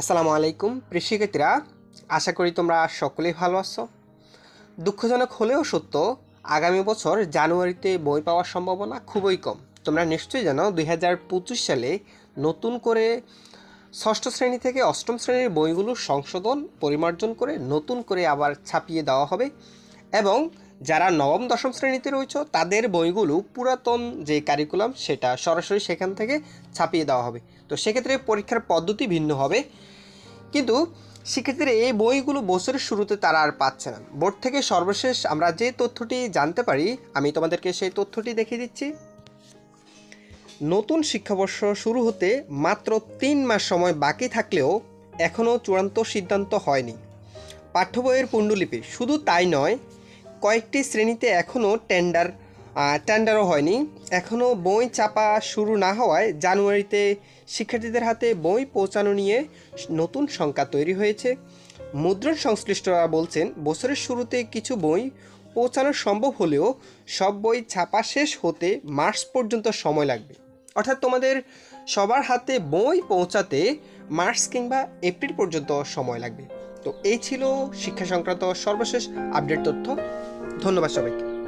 আসসালামু আলাইকুম শিক্ষার্থীরা। আশা করি তোমরা সকলেই ভালো আছো। দুঃখজনক হলেও সত্য, আগামী বছর জানুয়ারিতে বই পাওয়ার সম্ভাবনা খুবই কম। তোমরা নিশ্চয়ই জানো, দুই হাজার পঁচিশ সালে নতুন করে ষষ্ঠ শ্রেণি থেকে অষ্টম শ্রেণির বইগুলো সংশোধন, পরিমার্জন করে নতুন করে আবার ছাপিয়ে দেওয়া হবে এবং যারা নবম, দশম শ্রেণীতে রয়েছে, তাদের বইগুলো পুরাতন যে কারিকুলাম সেটা সরাসরি সেখান থেকে ছাপিয়ে দেওয়া হবে। তো সেক্ষেত্রে পরীক্ষার পদ্ধতি ভিন্ন হবে। কিন্তু শিক্ষার্থীরা এই বইগুলো বছরের শুরুতে তারা আর পাচ্ছে না। বোর্ড থেকে সর্বশেষ আমরা যে তথ্যটি জানতে পারি, আমি তোমাদেরকে সেই তথ্যটি দেখিয়ে দিচ্ছি। নতুন শিক্ষাবর্ষ শুরু হতে মাত্র তিন মাস সময় বাকি থাকলেও এখনও চূড়ান্ত সিদ্ধান্ত হয়নি। পাঠ্য বইয়ের পুণ্ডুলিপি শুধু তাই নয় কয়েকটি শ্রেণীতে এখনও টেন্ডার টেন্ডারও হয়নি। এখনও বই চাপা শুরু না হওয়ায় জানুয়ারিতে শিক্ষার্থীদের হাতে বই পৌঁছানো নিয়ে নতুন শঙ্কা তৈরি হয়েছে। মুদ্রণ সংশ্লিষ্টরা বলছেন, বছরের শুরুতে কিছু বই পৌঁছানো সম্ভব হলেও সব বই ছাপা শেষ হতে মার্চ পর্যন্ত সময় লাগবে। অর্থাৎ তোমাদের সবার হাতে বই পৌঁছাতে মার্চ কিংবা এপ্রিল পর্যন্ত সময় লাগবে। তো এই ছিল শিক্ষা সংক্রান্ত সর্বশেষ আপডেট তথ্য। ধন্যবাদ সবাইকে।